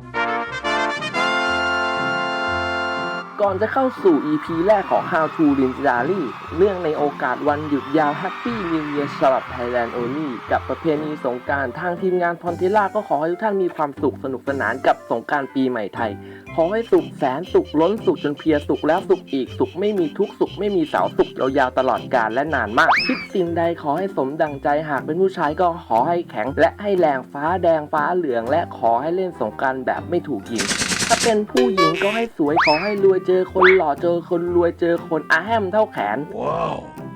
Thank you. ก่อนจะเข้าสู่ EP แรกของ How to l i n j a r y เรื่องในโอกาสวันหยุดยาว Happy New Year สำหรับ Thailand Only กับประเพณีสงการทางทีมงานพรทิล่าก็ขอให้ทุกท่านมีความสุขสนุกสนานกับสงการปีใหม่ไทย ขอให้สุขแสนสุขล้นสุขจนเพียสุขแล้วสุขอีกสุขไม่มีทุกสุขไม่มีเสาสุขยาวๆตลอดกาลและนานมาก คิดสิ่งใดขอให้สมดังใจหากเป็นผู้ชายก็ขอให้แข็ง และให้แรงฟ้าแดงฟ้าเหลือง และขอให้เล่นสงการแบบไม่ถูกยิง ถ้าเป็นผู้หญิงก็ให้สวยขอให้รวยเจอคนหล่อเจอคนรวยเจอคนอาแฮมเท่าแขน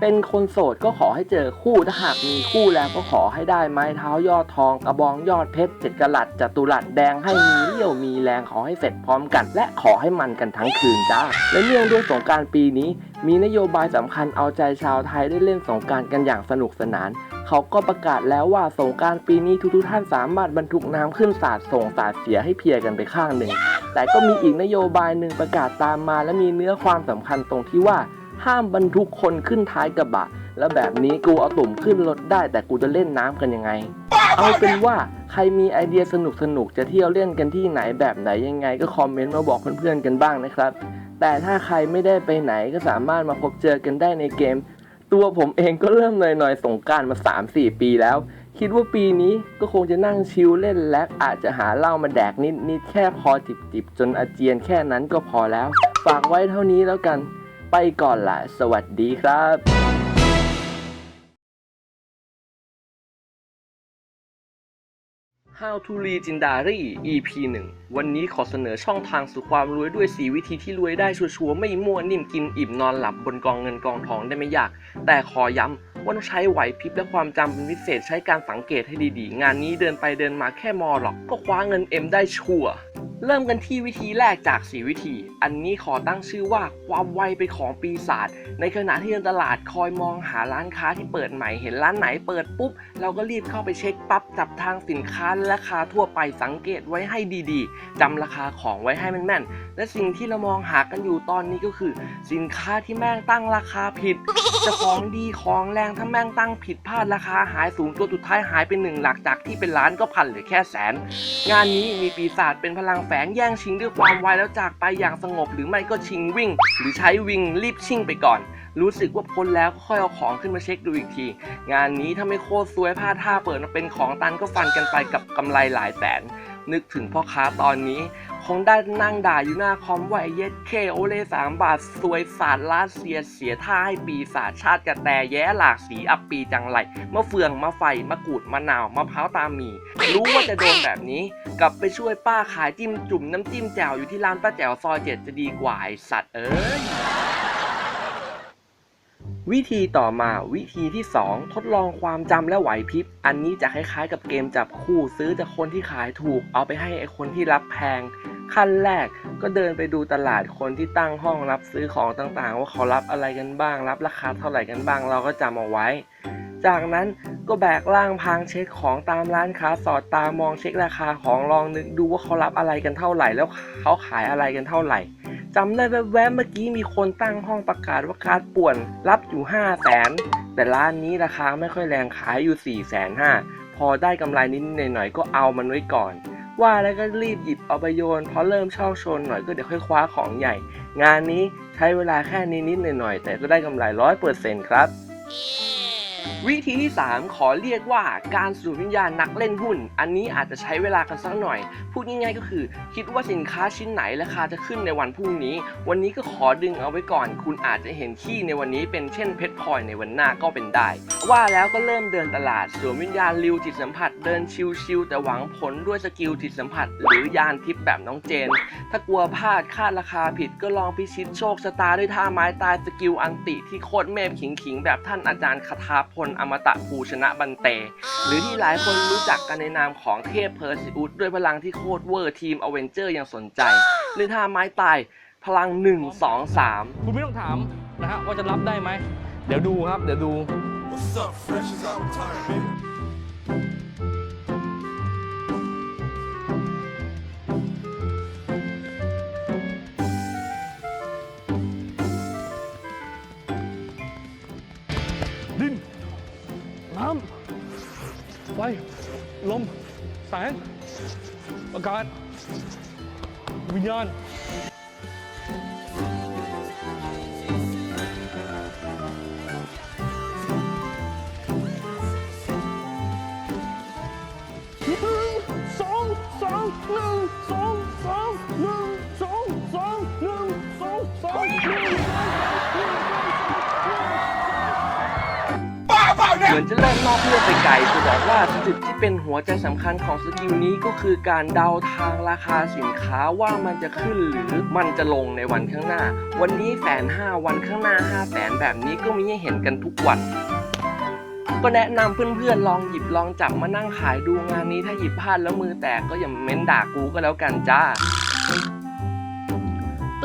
เป็นคนโสดก็ขอให้เจอคู่ถ้าหากมีคู่แล้วก็ขอให้ได้ไม้เท้ายอดทองกระบองยอดเพชรเจ็ดกะลัดจัตุรัสแดงให้มีเรี่ยวมีแรงขอให้เสร็จพร้อมกัน และขอให้มันกันทั้งคืนจ้า และเนื่องด้วยสงกรารปีนี้ มีนโยบายสำคัญเอาใจชาวไทยได้เล่นสงกรารกันอย่างสนุกสนาน เขาก็ประกาศแล้วว่าสงการปีนี้ทุกๆท่านสามารถบรรทุกน้ำขึ้นสาดส่งสาดเสียให้เพียกันไปข้างหนึ่ง แต่ก็มีอีกนโยบายหนึ่งประกาศตามมาและมีเนื้อความสำคัญตรงที่ว่า ห้ามบรรทุกคนขึ้นท้ายกระบะ แล้วแบบนี้กูเอาตุ่มขึ้นรถได้ แต่กูจะเล่นน้ำกันยังไง เอาเป็นว่าใครมีไอเดียสนุกสนุกๆจะเที่ยวเล่นกันที่ไหนแบบไหนยังไง ก็คอมเมนต์มาบอกเพื่อนๆกันบ้างนะครับ แต่ถ้าใครไม่ได้ไปไหนก็สามารถมาพบเจอกันได้ในเกม ตัวผมเองก็เริ่มหน่อยๆสงกรารมา 3-4 ปีแล้ว คิดว่าปีนี้ก็คงจะนั่งชิลเล่นและอาจจะหาเหล้ามาแดกนิดๆแค่พอจิบๆ จนอาเจียนแค่นั้นก็พอแล้ว ฝากไว้เท่านี้แล้วกัน ไปก่อนละสวัสดีครับ How to Legendary EP 1 วันนี้ขอเสนอช่องทางสู่ความรวยด้วย 4 วิธีที่รวยได้ชัวร์ๆไม่มั่วนิ่มกินอิ่มนอนหลับบนกองเงินกองทองได้ไม่ยาก แต่ขอย้ำว่าต้องใช้ไหวพริบและความจำเป็นพิเศษใช้การสังเกตให้ดีๆ งานนี้เดินไปเดินมาแค่มอหรอกก็คว้าเงินเอ็มได้ชัวร์ เริ่มกันที่วิธีแรกจาก 4 วิธี อันนี้ขอตั้งชื่อว่าความไวเป็นของปีศาจ ในขณะที่เดินตลาดคอยมองหาร้านค้าที่เปิดใหม่ เห็นร้านไหนเปิดปุ๊บ เราก็รีบเข้าไปเช็คปั๊บจับทางสินค้าและราคาทั่วไปสังเกตไว้ให้ดีๆจำราคาของไว้ให้แม่นๆ และสิ่งที่เรามองหากันอยู่ตอนนี้ก็คือ สินค้าที่แม่งตั้งราคาผิด จะของดีของแรงถ้าแม่งตั้งผิดพลาดราคาหายสูงตัวสุดท้ายหายไปหนึ่งหลักจากที่เป็นล้านก็พันหรือแค่แสน งานนี้มีปีศาจเป็นพลังแฝงแย่งชิงด้วยความไวแล้วจากไปอย่างสงบหรือไม่ก็ชิงวิ่ง หรือใช้วิ่งรีบชิงไปก่อน รู้สึกว่าพ้นแล้วก็ค่อยเอาของขึ้นมาเช็คดูอีกที งานนี้ถ้าไม่โคตรซวยพลาดท่าเปิดมาเป็นของตันก็ฟันกันไปกับกำไรหลายแสนนึกถึงพ่อค้าตอนนี้ คงได้นั่งด่าอยู่หน้าคอมว่าไอ้เย็ดเคโอเลสามบาทซวยศาสตร์ลาเซียเสียท่าให้ปีศาจชาติกระแตแย้หลากสีอับปีจังไรมะเฟืองมะไฟมะกรูดมะนาวมะพร้าวตามี รู้ว่าจะโดนแบบนี้ กลับไปช่วยป้าขายจิ้มจุ่มน้ำจิ้มแจ่วอยู่ที่ร้านป้าแจ๋วซอยเจ็ดจะดีกว่าไอสัตว์เอ้ยวิธีต่อมาวิธีที่ 2 ทดลองความจำและไหวพริบ อันนี้จะคล้ายๆกับเกมจับคู่ซื้อจากคนที่ขายถูก เอาไปให้ไอคนที่รับแพง ขั้นแรกก็เดินไปดูตลาดคนที่ตั้งห้องรับซื้อของต่างๆ ว่าเขารับอะไรกันบ้าง รับราคาเท่าไหร่กันบ้าง เราก็จำเอาไว้ จากนั้นก็แบกร่างพางเช็คของตามร้านค้าสอดตามองเช็คราคาของลองนึกดูว่าเขารับอะไรกันเท่าไหร่ แล้วเขาขายอะไรกันเท่าไหร่จำได้แวบๆเมื่อกี้มีคนตั้งห้องประกาศว่าการ์ดป่วนรับอยู่5 0 0แสนแต่ร้านนี้ราคาไม่ค่อยแรงขายอยู่4ี่แสนห้าพอได้กำไรนิดๆหน่อยๆก็เอามันไว้ก่อน ว่าแล้วก็รีบหยิบเอาไปโยนเพราะเริ่มเช่าชนหน่อยก็เดี๋ยวค่อยคว้าของใหญ่ งานนี้ใช้เวลาแค่นิดๆหน่อยๆแต่ก็ได้กำไรร้อยเปอร์เซ็นต์ครับ วิธีที่ 3 ขอเรียกว่าการสูดวิญญาณนักเล่นหุ้น อันนี้อาจจะใช้เวลากันสักหน่อย พูดง่ายๆก็คือ คิดว่าสินค้าชิ้นไหนราคาจะขึ้นในวันพรุ่งนี้ วันนี้ก็ขอดึงเอาไว้ก่อน คุณอาจจะเห็นที่ในวันนี้เป็นเช่นเพชรพลอยในวันหน้าก็เป็นได้ ว่าแล้วก็เริ่มเดินตลาดสวมวิญญาณริวจิตสัมผัส เดินชิวๆแต่หวังผลด้วยสกิลจิตสัมผัส หรือยานทิพย์แบบน้องเจน ถ้ากลัวพลาดคาดราคาผิดก็ลองพิชิตโชคชะตาด้วยท่าไม้ตายสกิลอันติที่โคตรเมพขิงๆแบบท่านอาจารย์คาถาพลอมตะภูชนะบันเต หรือที่หลายคนรู้จักกันในนามของเทพเพอร์ซิอุสด้วยพลังที่โคตรเวอร์ทีมอเวนเจอร์ยังสนใจหรือท่าไม้ตายพลัง 1 2 3 คุณไม่ต้องถามนะฮะว่าจะรับได้ไหม เดี๋ยวดูครับ เดี๋ยวดู What's up, fresh as out retired, baby? ไฟ ลม แสงประกาศ วิญญาณสองสองหนึ่งสองสองหนึ่ง มือนจะเริ่มนอกเรื่องไปไกลจะบอกว่าจุดที่เป็นหัวใจสำคัญของสกิลนี้ก็คือการเดาทางราคาสินค้าว่ามันจะขึ้นหรือมันจะลงในวันข้างหน้า วันนี้แสนห้าวันข้างหน้าห้าแสนแบบนี้ก็มีให้เห็นกันทุกวันก็แนะนำเพื่อนๆ ลองหยิบลองจับมานั่งขายดูงานนี้ถ้าหยิบพลาดแล้วมือแตกก็อย่าเม้นด่ากูก็แล้วกันจ้า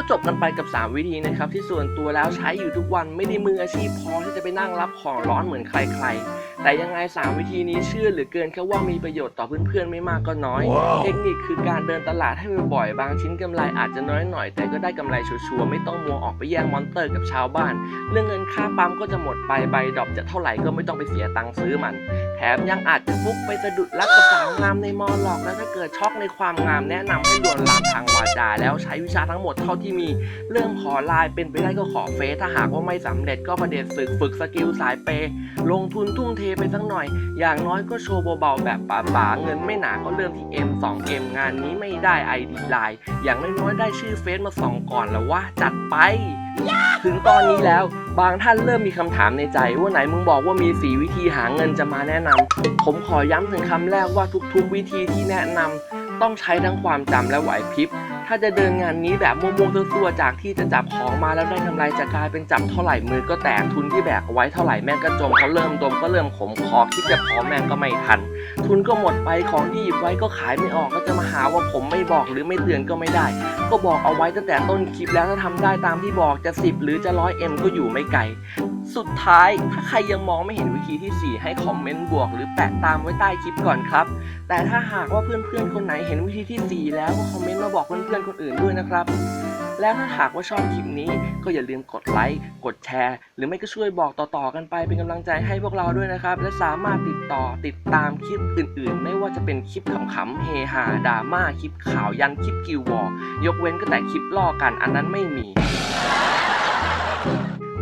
จบกันไปกับ 3 วิธีนะครับ ที่ส่วนตัวแล้วใช้อยู่ทุกวันไม่ได้มืออาชีพพอที่จะไปนั่งรับของร้อนเหมือนใครๆ แต่ยังไง 3 วิธีนี้เชื่อเหรือเกินแค่ว่ามีประโยชน์ต่อเพื่อนๆ ไม่มากก็น้อยเทคนิคคือการเดินตลาดให้บ่อยๆ บางชิ้นกำไรอาจจะน้อยหน่อยแต่ก็ได้กำไรชัวร์ๆไม่ต้องมัวออกไปแย่งมอนเตอร์กับชาวบ้าน เรื่องเงินค่าปั๊มก็จะหมดไปใบดรอปจะเท่าไหร่ก็ไม่ต้องไปเสียตังค์ซื้อมัน แถมยังอาจจะฟุกไปสะดุดรักกับสาวงามในมอหลอกแล้วถ้าเกิดช็อกในความงามแนะนำให้ลวนลามทางวาจาแล้วใช้วิชาทั้งหมดเท่าที่มีเริ่มขอไลน์เป็นไปได้ก็ขอเฟซถ้าหากว่าไม่สำเร็จก็ประเด็นฝึกฝึกสกิลสายเปย์ลงทุนทุ่มเทไปสักหน่อย อย่างน้อยก็โชว์เบาๆแบบป๋าๆเงินไม่หนาก็เริ่มที่ M 2 M งานนี้ไม่ได้ ID ไลน์อย่างน้อยๆได้ชื่อเฟซมาสองก่อนแล้วว่าจัดไป ถึงตอนนี้แล้วบางท่านเริ่มมีคำถามในใจว่าไหนมึงบอกว่ามี 4 วิธีหาเงินจะมาแนะนำผมขอย้ำถึงคำแรกว่าทุกๆวิธีที่แนะนำ ต้องใช้ทั้งความจำและไหวพริบ ถ้าจะเดินงานนี้แบบมั่วๆซั่วๆจากที่จะจับของมาแล้วได้กำไรจะกลายเป็นจับเท่าไหร่มือก็แตกทุนที่แบกไว้เท่าไหร่แม่งก็จมเขาเริ่มดมก็เริ่มขมคอคิดจะพอแม่งก็ไม่ทัน ทุนก็หมดไปของที่หยิบไว้ก็ขายไม่ออกก็จะมาหาว่าผมไม่บอกหรือไม่เตือนก็ไม่ได้ ก็บอกเอาไว้ตั้งแต่ต้นคลิปแล้วถ้าทำได้ตามที่บอกจะ 10 หรือจะร้อยเอ็มก็อยู่ไม่ไกล สุดท้ายถ้าใครยังมองไม่เห็นวิธีที่ 4 ให้คอมเมนต์บวก หรือแปะตามไว้ใต้คลิปก่อนครับ แต่ถ้าหากว่าเพื่อนๆคนไหนเห็นวิธีที่ 4 แล้วก็คอมเมนต์มาบอกเพื่อนๆคนอื่นด้วยนะครับ แล้วถ้าหากว่าชอบคลิปนี้ก็อย่าลืมกดไลค์กดแชร์ หรือไม่ก็ช่วยบอกต่อๆกันไปเป็นกำลังใจให้พวกเราด้วยนะครับ และสามารถติดต่อติดตามคลิปอื่นๆ ไม่ว่าจะเป็นคลิปขำๆเฮฮาดราม่าคลิปข่าวยันคลิปกิววอยกเว้นก็แต่คลิปล่อกันอันนั้นไม่มี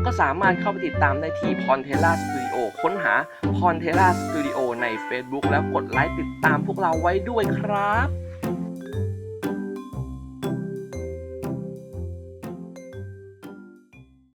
ก็สามารถเข้าไปติดตามได้ที่ p o n t e l a Studio ค้นหา p o n t e l a Studio ใน Facebook แล้วกดไลค์ติดตามพวกเราไว้ด้วยครับ